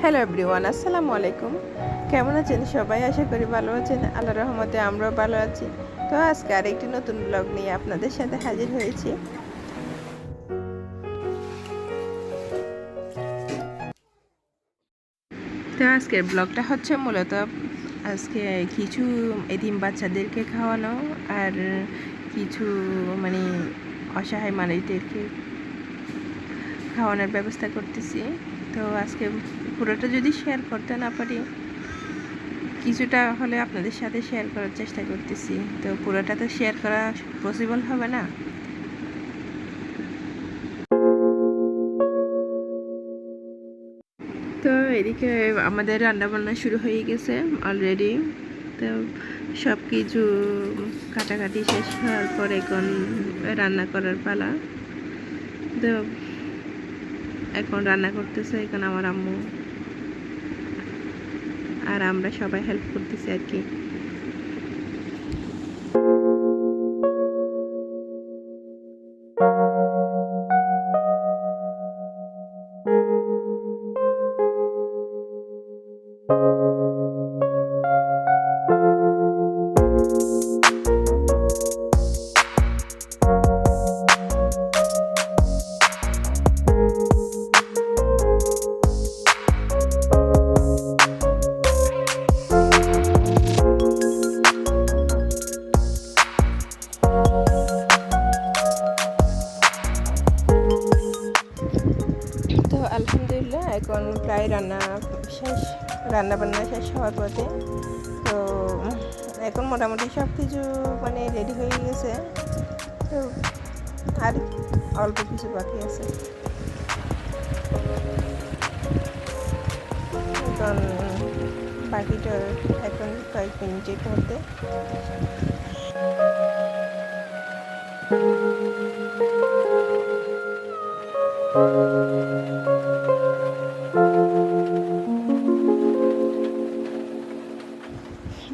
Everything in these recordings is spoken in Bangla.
হ্যালো এভরিওয়ান আসসালামু আলাইকুম। কেমন আছেন সবাই? আশা করি ভালো আছেন। আল্লাহ রহমতে আমরাও ভালো আছি। তো আজকে আরেকটি নতুন ব্লগ নিয়ে আপনাদের সাথে হাজির হয়েছি। তো আজকের ব্লগটা হচ্ছে মূলত আজকে কিছু এদিন বাচ্চাদেরকে খাওয়ানো আর কিছু মানে অসহায় মানুষদেরকে খাওয়ানোর ব্যবস্থা করতেছি। তো আজকে পুরোটা যদি শেয়ার করতে না পারি, কিছুটা হলে আপনাদের সাথে শেয়ার করার চেষ্টা করতেছি। তো পুরোটা তো শেয়ার করা পসিবল হবে না। তো এদিকে আমাদের রান্না বান্না শুরু হয়ে গেছে অলরেডি তো সব কিছু কাটাকাটি শেষ হওয়ার পর এখন রান্না করার পালা। তো এখন রান্না করতেছে এখন আমার আম্মু। আর আমরা সবাই হেল্প করতেছি আর কি। এখন প্রায় রান্না শেষ, রান্না বান্না শেষ হওয়ার পথে। তো এখন মোটামুটি সব কিছু মানে রেডি হয়ে গেছে। তো আর অল্প কিছু বাকি আছে। এখন বাকিটা এখন কয়েক মিনিটের মধ্যে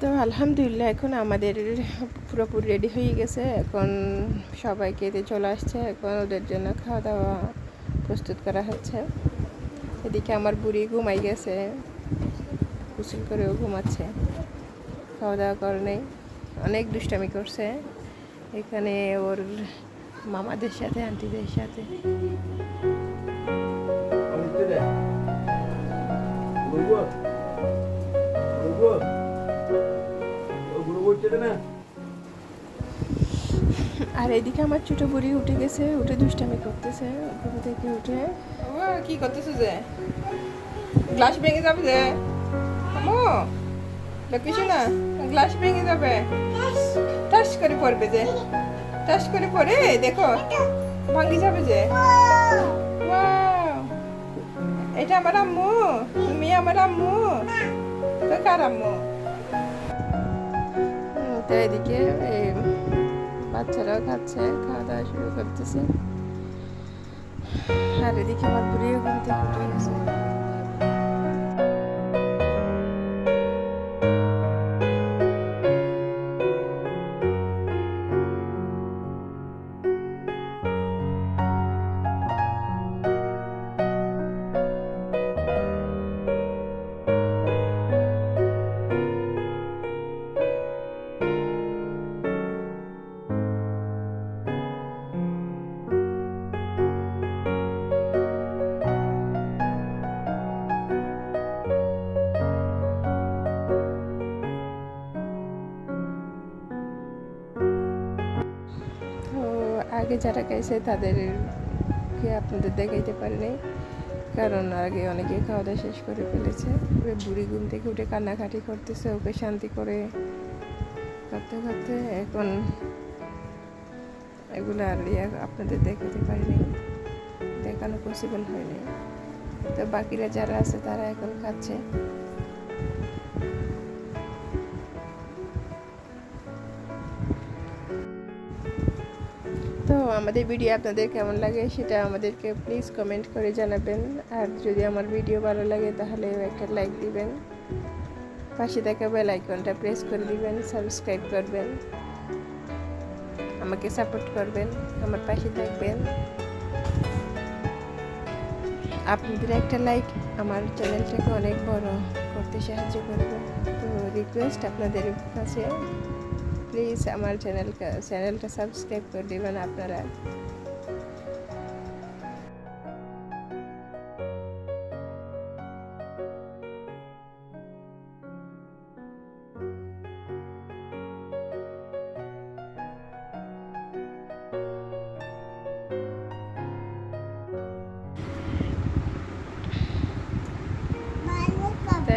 তো আলহামদুলিল্লাহ, এখন আমাদের পুরোপুরি রেডি হয়ে গেছে। এখন সবাই খেতে চলে আসছে। এখন ওদের জন্য খাওয়া দাওয়া প্রস্তুত করা হচ্ছে। এদিকে আমার বুড়ি ঘুমাই গেছে। গোসল করেও ঘুমাচ্ছে। খাওয়া দাওয়া করে নেই। অনেক দুষ্টামি করছে। এখানে ওর মামাদের সাথে, আন্টিদের সাথে। আর এদিকে আমার ছোট বুড়ি উঠে গেছে উঠে দুষ্টামি করতেছে। ঘুম থেকে উঠে কি করতেছে যে? গ্লাস ভেঙে যাবে যে? আমো কিছু না গ্লাস ভেঙে যাবে। টাস করে পড়বে যে। টাস করে পড়ে দেখো ভাঙি যাবে যে! এটা আমার আম্মু তুমি আমার আম্মু। তো কার আম্মু? তো এদিকে বাচ্চারাও খাচ্ছে খাওয়া দাওয়া শুরু করতেছে। আর এদিকে আমার বুড়িও ঘুম থেকে যারা গেছে তাদেরকে আপনাদের দেখাইতে পারিনি। কারণ আগে অনেকে খাওয়া দাওয়া শেষ করে ফেলেছে। বুড়ি ঘুম থেকে উঠে কান্নাকাটি করতেছে, ওকে শান্তি করে করতে করতে এখন এগুলো আর আপনাদের দেখাতে পারিনি। দেখানো পসিবল হয়নি। তো বাকিরা যারা আছে তারা এখন খাচ্ছে। আমাদের ভিডিও আপনাদের কেমন লাগে সেটা আমাদেরকে প্লিজ কমেন্ট করে জানাবেন। আর যদি আমার ভিডিও ভালো লাগে তাহলে একটা লাইক দিবেন। পাশে থাকা বেল আইকনটা প্রেস করে দিবেন সাবস্ক্রাইব করবেন, আমাকে সাপোর্ট করবেন, আমার পাশে থাকবেন। আপনাদের একটা লাইক আমার চ্যানেলটাকে অনেক বড় করতে সাহায্য করবে। তো রিকোয়েস্ট আপনাদের কাছে প্লিজ আমার চ্যানেল চ্যানেলটা সাবস্ক্রাইব করে দেবেন আপনারা।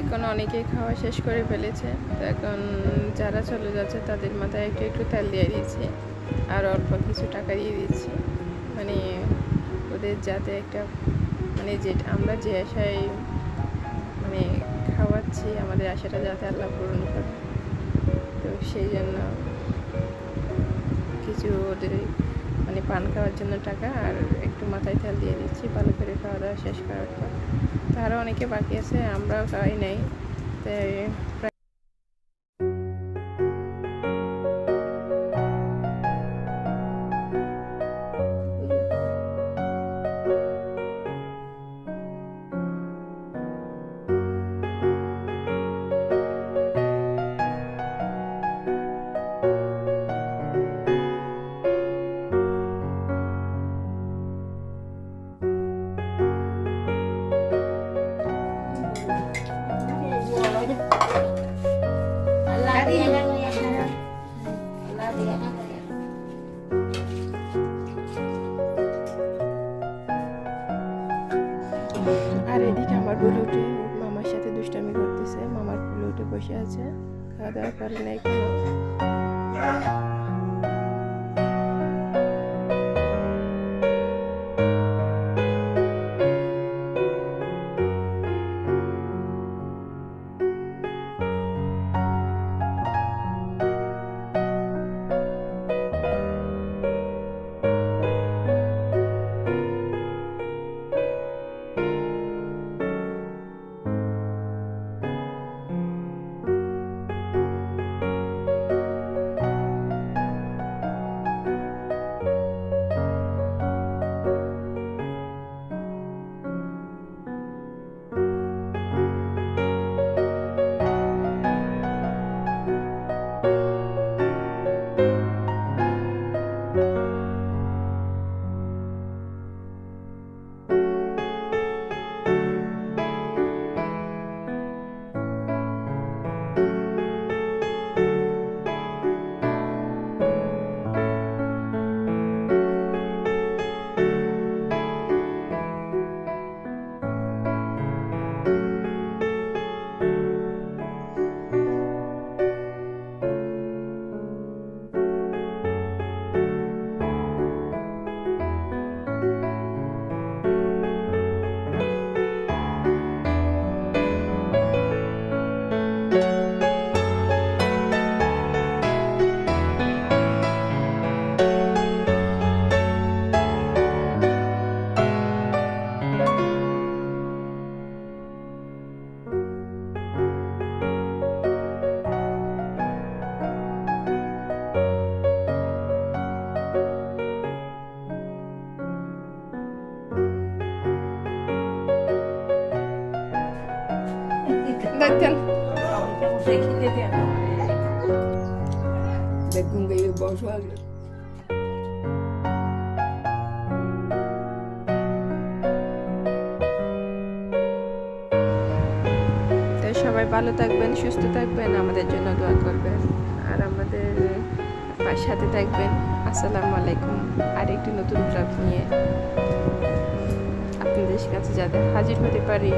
এখন অনেকেই খাওয়া শেষ করে ফেলেছে। তো এখন যারা চলে যাচ্ছে, তাদের মাথায় একটু একটু তেল দিয়ে দিয়েছি আর অল্প কিছু টাকা দিয়ে দিচ্ছি। মানে ওদের যাতে একটা মানে যে, আমরা যে আশায় মানে খাওয়াচ্ছি, আমাদের আশাটা যাতে আল্লাহ পূরণ করে। তো সেই জন্য কিছু ওদের মানে পান খাওয়ার জন্য টাকা আর একটু মাথায় তেল দিয়ে দিচ্ছি, ভালো করে খাওয়া দাওয়া শেষ করার পর। তো আরও অনেকে বাকি আছে, আমরাও খাওয়াই নাই। তাই গায়ে তো সবাই ভালো থাকবেন, সুস্থ থাকবেন, আমাদের জন্য দোয়া করবেন। আর আমাদের সাথে থাকবেন। আসসালামু আলাইকুম। আর একটি নতুন ব্লগ নিয়ে আপনাদের কাছে যাতে হাজির হতে পারি,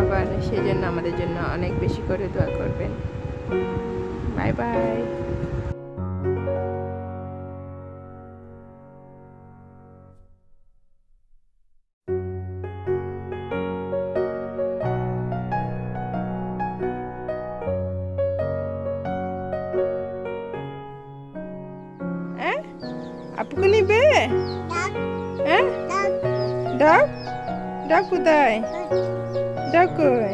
আবার সেই জন্য আমাদের জন্য অনেক বেশি করে দোয়া করবেন। Bye bye. আপুকে নিবে? হ্যাঁ? ডাক। ডাক? কোথায়? ডাক কই?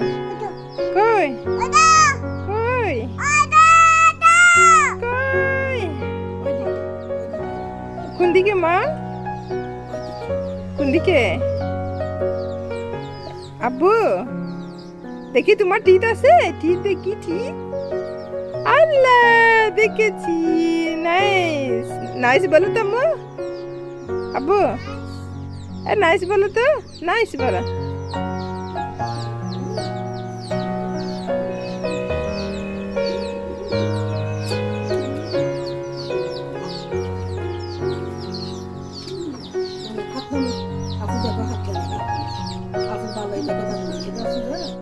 কই? কই? কই? কোন দিকে মা? কোন দিকে? আব্বু দেখি তোমার টিথ আছে? টিথ দেখি টিথ আল্লাহ দেখেছি। নাইস নাইস বলো তো আব্বু এ নাইস বলো তো নাইস বলো।